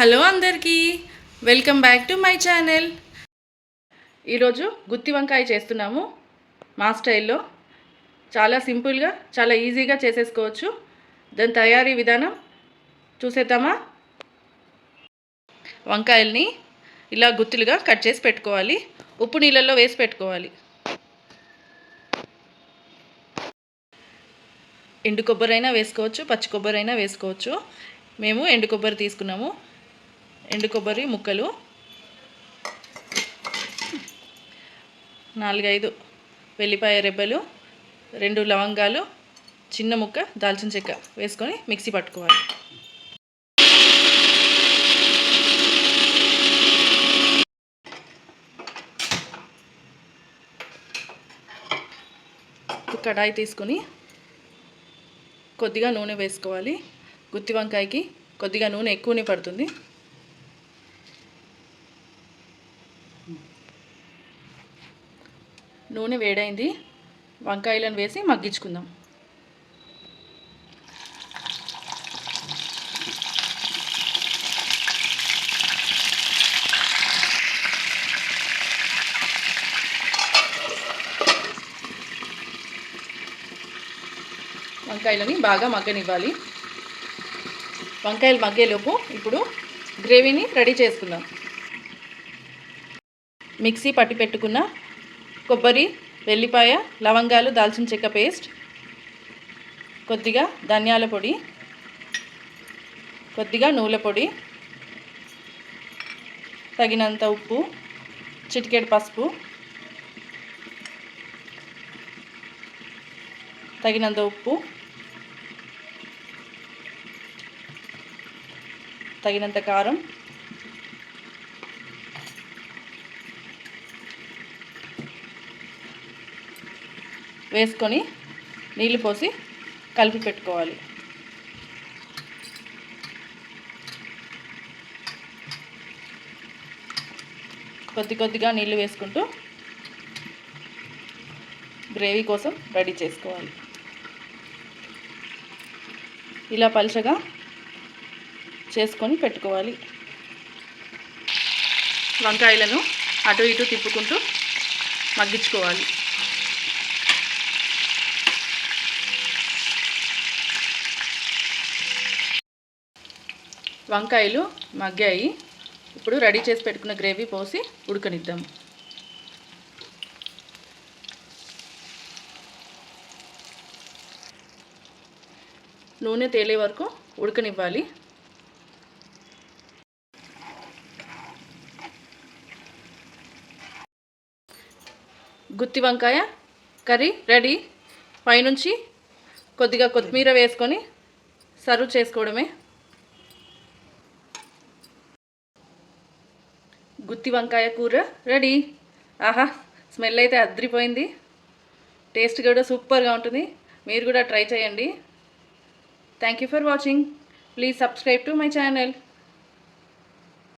Hello అందరికీ welcome back to my channel. ఈరోజు గుత్తి వంకాయ చేస్తున్నాము మా స్టైల్లో. చాలా సింపుల్గా చాలా ఈజీగా చేసేసుకోవచ్చు. దాని తయారీ విధానం చూసేద్దామా? వంకాయల్ని ఇలా గుత్తులుగా కట్ చేసి పెట్టుకోవాలి. ఉప్పు నీళ్ళల్లో వేసి పెట్టుకోవాలి. ఎండు కొబ్బరి అయినా వేసుకోవచ్చు పచ్చి కొబ్బరి అయినా వేసుకోవచ్చు. మేము ఎండు కొబ్బరి తీసుకున్నాము. ఎండు కొబ్బరి ముక్కలు. నాలుగైదు వెల్లిపాయ రెబ్బలు రెండు లవంగాలు చిన్న ముక్క దాల్చిన చెక్క వేసుకొని మిక్సీ పట్టుకోవాలి. కడాయి తీసుకొని కొద్దిగా నూనె వేసుకోవాలి. గుత్తి వంకాయకి కొద్దిగా నూనె ఎక్కువనే పడుతుంది. నూనె వేడైంది. వంకాయలను వేసి మగ్గించుకుందాం. వంకాయలని బాగా మగ్గనివ్వాలి. వంకాయలు మగ్గేలోపు ఇప్పుడు గ్రేవీని రెడీ చేసుకుందాం. మిక్సీ పట్టి పెట్టుకున్న కొబ్బరి వెల్లిపాయ లవంగాలు దాల్చిన చెక్క పేస్ట్ కొద్దిగా ధనియాల పొడి కొద్దిగా నూనె పొడి తగినంత ఉప్పు చిటికెడు పసుపు తగినంత ఉప్పు తగినంత కారం వేసుకొని నీళ్ళు పోసి కలిపి పెట్టుకోవాలి. కొద్ది కొద్దిగా నీళ్ళు వేసుకుంటూ గ్రేవీ కోసం రెడీ చేసుకోవాలి. ఇలా పలుచగా చేసుకొని పెట్టుకోవాలి. వంకాయలను అటు ఇటు తిప్పుకుంటూ మగ్గించుకోవాలి. వంకాయలు మగ్గాయి. ఇప్పుడు రెడీ చేసి పెట్టుకున్న గ్రేవీ పోసి ఉడకనిద్దాం. నూనె తేలే వరకు ఉడకనివ్వాలి. గుత్తి వంకాయ కర్రీ రెడీ. పైనుంచి కొద్దిగా కొత్తిమీర వేసుకొని సర్వ్ చేసుకోవడమే. గుత్తి వంకాయ కూర. రెడీ. ఆహా స్మెల్ అయితే అద్రిపోయింది. టేస్ట్ కూడా సూపర్గా ఉంటుంది. మీరు కూడా ట్రై చేయండి. Thank you for watching please subscribe to my channel